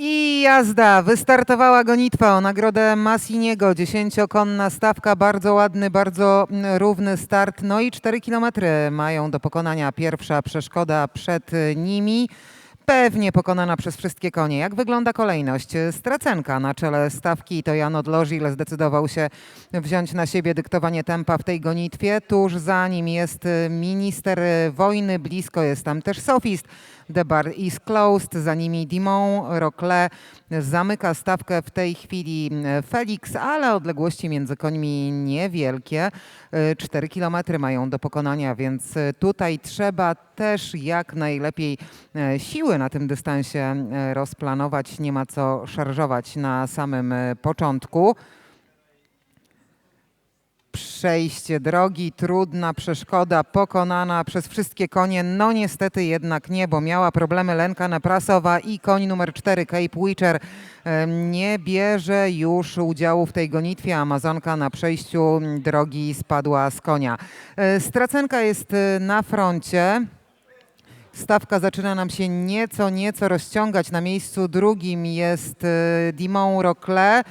jazda! Wystartowała gonitwa o nagrodę Massiniego. Dziesięciokonna stawka, bardzo ładny, bardzo równy start. No i 4 km mają do pokonania. Pierwsza przeszkoda przed nimi. Pewnie pokonana przez wszystkie konie. Jak wygląda kolejność? Stracenka na czele stawki to Jan Odlożil zdecydował się wziąć na siebie dyktowanie tempa w tej gonitwie. Tuż za nim jest minister wojny, blisko jest tam też sofist. The bar is closed, za nimi Dimon, Rocle. Zamyka stawkę w tej chwili y, Felix, ale odległości między końmi niewielkie. 4 km mają do pokonania, więc y, tutaj trzeba też jak najlepiej e, siły na tym dystansie e, rozplanować. Nie ma co szarżować na samym e, początku. Przejście drogi, trudna przeszkoda, pokonana przez wszystkie konie. No niestety jednak nie, bo miała problemy Lenka Neprasowa i koń numer 4 Cape Witcher nie bierze już udziału w tej gonitwie. Amazonka na przejściu drogi spadła z konia. E, Stracenka jest e, na froncie. Stawka zaczyna nam się nieco, nieco rozciągać. Na miejscu drugim jest e, Dimon Rocle.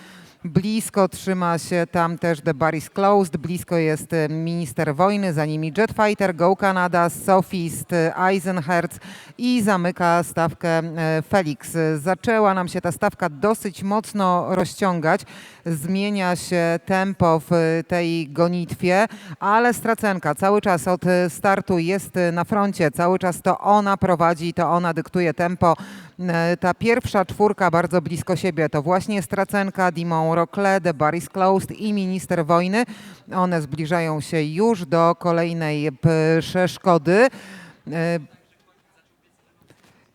Blisko trzyma się tam też The Bar is Closed. Blisko jest e, minister wojny, za nimi Jetfighter, Go Canada, Sophist, e, Eisenherz i zamyka stawkę e, Felix. Zaczęła nam się ta stawka dosyć mocno rozciągać. Zmienia się tempo w tej gonitwie, ale Stracenka cały czas od startu jest na froncie. Cały czas to ona prowadzi, to ona dyktuje tempo. Ta pierwsza czwórka bardzo blisko siebie to właśnie Stracenka, Dimon Rocle, The Bar is Closed i Minister Wojny. One zbliżają się już do kolejnej przeszkody. E,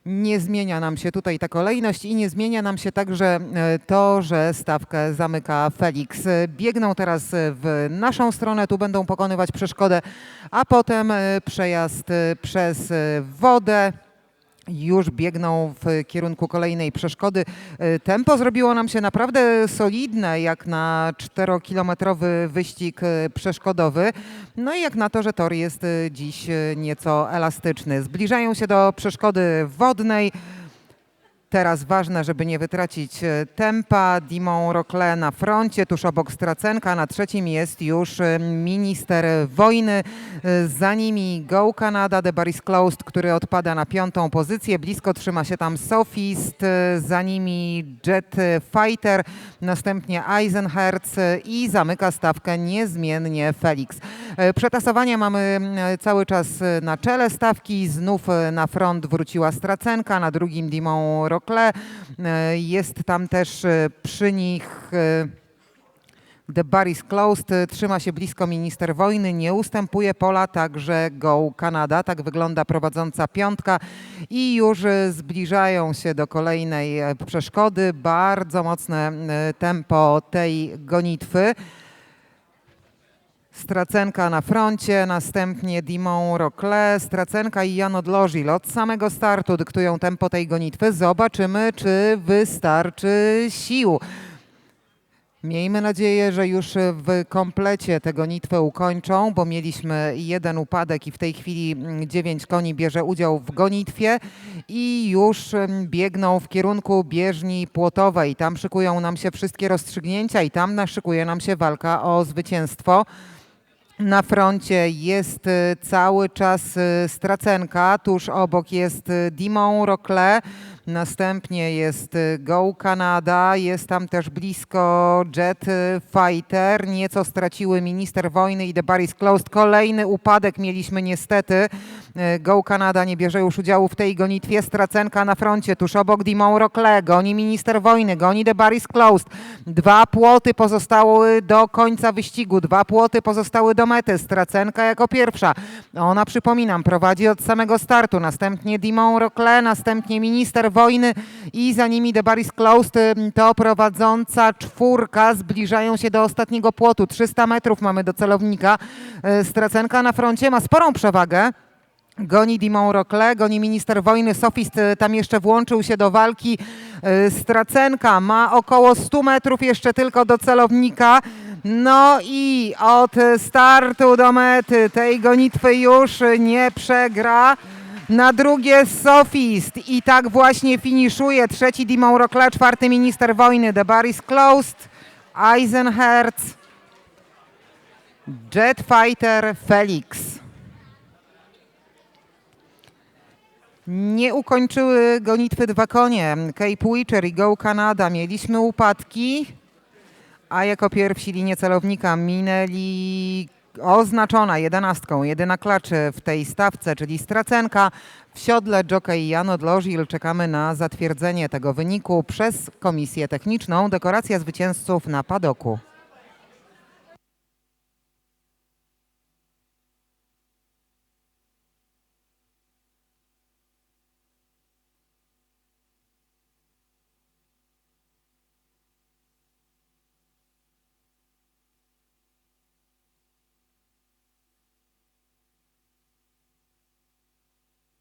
Nie zmienia nam się tutaj ta kolejność i nie zmienia nam się także e, to, że stawkę zamyka Felix. Biegną teraz w naszą stronę, tu będą pokonywać przeszkodę, a potem e, przejazd przez wodę już biegną w kierunku kolejnej przeszkody. E, Tempo zrobiło nam się naprawdę solidne, jak na 4-kilometrowy wyścig e, przeszkodowy. No i jak na to, że tor jest e, dziś nieco elastyczny. Zbliżają się do przeszkody wodnej. Teraz ważne, żeby nie wytracić e, tempa. Dimon Rocle na froncie, tuż obok Stracenka. Na trzecim jest już e, minister wojny. E, Za nimi Go Canada, The Bar is Closed, który odpada na piątą pozycję. Blisko trzyma się tam Sophist, e, za nimi Jet Fighter, następnie Eisenherz i zamyka stawkę niezmiennie Felix. Przetasowanie mamy cały czas na czele stawki. Znów na front wróciła Stracenka, na drugim Dimon Rocle. E, Jest tam też e, przy nich e, The Bar is Closed. Trzyma się blisko minister wojny, nie ustępuje pola, także Go Canada. Tak wygląda prowadząca piątka i już zbliżają się do kolejnej przeszkody. Bardzo mocne tempo tej gonitwy. Stracenka na froncie, następnie Dimon Rocle, Stracenka i Jan Odlożil. Od samego startu dyktują tempo tej gonitwy. Zobaczymy, czy wystarczy sił. Miejmy nadzieję, że już w komplecie tę gonitwę ukończą, bo mieliśmy jeden upadek i w tej chwili mm, dziewięć koni bierze udział w gonitwie i już mm, biegną w kierunku bieżni płotowej. Tam szykują nam się wszystkie rozstrzygnięcia i tam naszykuje nam się walka o zwycięstwo. Na froncie jest y, cały czas y, Stracenka, tuż obok jest y, Dimon Rocle, następnie jest Go Canada, jest tam też blisko Jet Fighter, nieco straciły Minister Wojny i The Bar is Closed. Kolejny upadek mieliśmy niestety. Y, Go Canada nie bierze już udziału w tej gonitwie. Stracenka na froncie, tuż obok Dimon Rocle, goni Minister Wojny, goni The Bar is Closed. Dwa płoty pozostały do końca wyścigu, dwa płoty pozostały do mety. Stracenka jako pierwsza. Ona, przypominam, prowadzi od samego startu. Następnie Dimon Rocle, następnie Minister Wojny i za nimi The Bar is Closed. To prowadząca czwórka. Zbliżają się do ostatniego płotu. 300 metrów mamy do celownika. Y, Stracenka na froncie ma sporą przewagę. Goni Dimon Rocle, goni minister wojny, Sofist y, tam jeszcze włączył się do walki. Y, Stracenka ma około 100 metrów jeszcze tylko do celownika. No i od startu do mety tej gonitwy już nie przegra. Na drugie Sofist. I tak właśnie finiszuje. Trzeci Dimon Rockle, czwarty Minister Wojny Debaris Closed, Eisenherz, Jetfighter Felix. Nie ukończyły gonitwy dwa konie. Cape Witcher i Go Canada. Mieliśmy upadki, a jako pierwsi linię celownika minęli oznaczona jedenastką, jedyna klaczy w tej stawce, czyli Stracenka. W siodle jockey Jan Odlożil czekamy na zatwierdzenie tego wyniku przez komisję techniczną. Dekoracja zwycięzców na padoku.